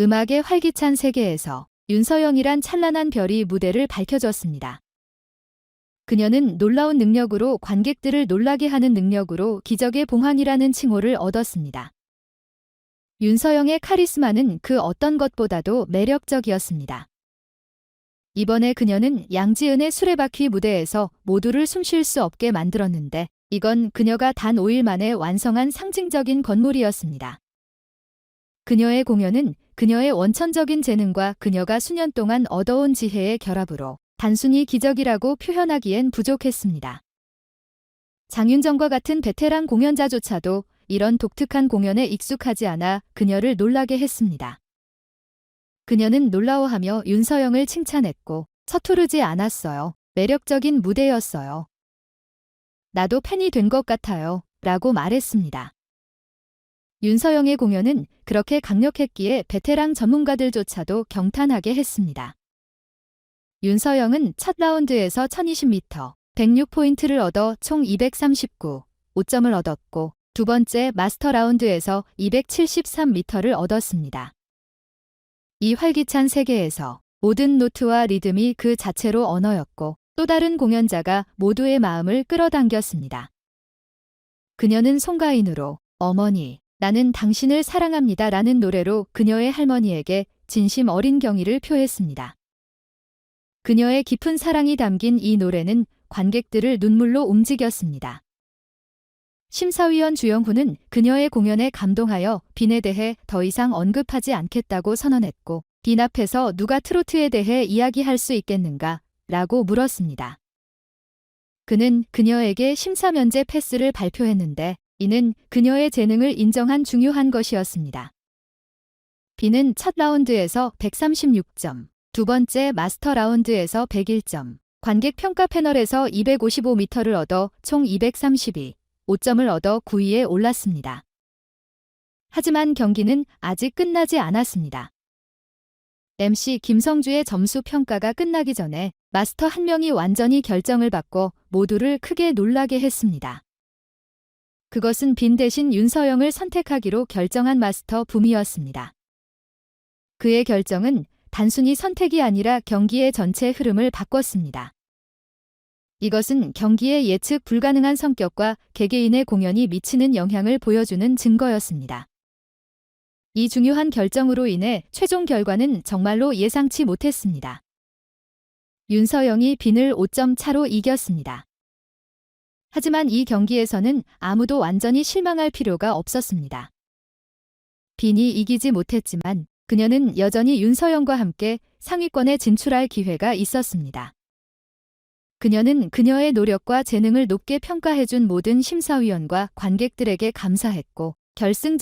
음악의 활기찬 세계에서 윤서영이란 찬란한 별이 무대를 밝혀줬습니다. 그녀는 놀라운 능력으로 관객들을 놀라게 하는 능력으로 기적의 봉황이라는 칭호를 얻었습니다. 윤서영의 카리스마는 그 어떤 것보다도 매력적이었습니다. 이번에 그녀는 양지은의 수레바퀴 무대에서 모두를 숨 쉴 수 없게 만들었는데 이건 그녀가 단 5일 만에 완성한 상징적인 건물이었습니다. 그녀의 공연은 그녀의 원천적인 재능과 그녀가 수년 동안 얻어온 지혜의 결합으로 단순히 기적이라고 표현하기엔 부족했습니다. 장윤정과 같은 베테랑 공연자조차도 이런 독특한 공연에 익숙하지 않아 그녀를 놀라게 했습니다. 그녀는 놀라워하며 윤서영을 칭찬했고 서투르지 않았어요. 매력적인 무대였어요. 나도 팬이 된 것 같아요. 라고 말했습니다. 윤서영의 공연은 그렇게 강력했기에 베테랑 전문가들조차도 경탄하게 했습니다. 윤서영은 첫 라운드에서 1020m, 106포인트를 얻어 총 239, 5점을 얻었고 두 번째 마스터 라운드에서 273m를 얻었습니다. 이 활기찬 세계에서 모든 노트와 리듬이 그 자체로 언어였고 또 다른 공연자가 모두의 마음을 끌어당겼습니다. 그녀는 송가인으로 어머니, 나는 당신을 사랑합니다 라는 노래로 그녀의 할머니에게 진심 어린 경의를 표했습니다. 그녀의 깊은 사랑이 담긴 이 노래는 관객들을 눈물로 움직였습니다. 심사위원 주영훈은 그녀의 공연에 감동하여 빈에 대해 더 이상 언급하지 않겠다고 선언했고 빈 앞에서 누가 트로트에 대해 이야기할 수 있겠는가 라고 물었습니다. 그는 그녀에게 심사 면제 패스를 발표했는데 이는 그녀의 재능을 인정한 중요한 것이었습니다. 빈은 첫 라운드에서 136점, 두 번째 마스터 라운드에서 101점, 관객 평가 패널에서 255m를 얻어 총 232, 5점을 얻어 9위에 올랐습니다. 하지만 경기는 아직 끝나지 않았습니다. MC 김성주의 점수 평가가 끝나기 전에 마스터 한 명이 완전히 결정을 받고 모두를 크게 놀라게 했습니다. 그것은 빈 대신 윤서영을 선택하기로 결정한 마스터 붐이었습니다. 그의 결정은 단순히 선택이 아니라 경기의 전체 흐름을 바꿨습니다. 이것은 경기의 예측 불가능한 성격과 개개인의 공연이 미치는 영향을 보여주는 증거였습니다. 이 중요한 결정으로 인해 최종 결과는 정말로 예상치 못했습니다. 윤서영이 빈을 5점 차로 이겼습니다. 하지만 이 경기에서는 아무도 완전히 실망할 필요가 없었습니다. 빈이 이기지 못했지만 그녀는 여전히 윤서영과 함께 상위권에 진출할 기회가 있었습니다. 그녀는 그녀의 노력과 재능을 높게 평가해준 모든 심사위원과 관객들에게 감사했고 결승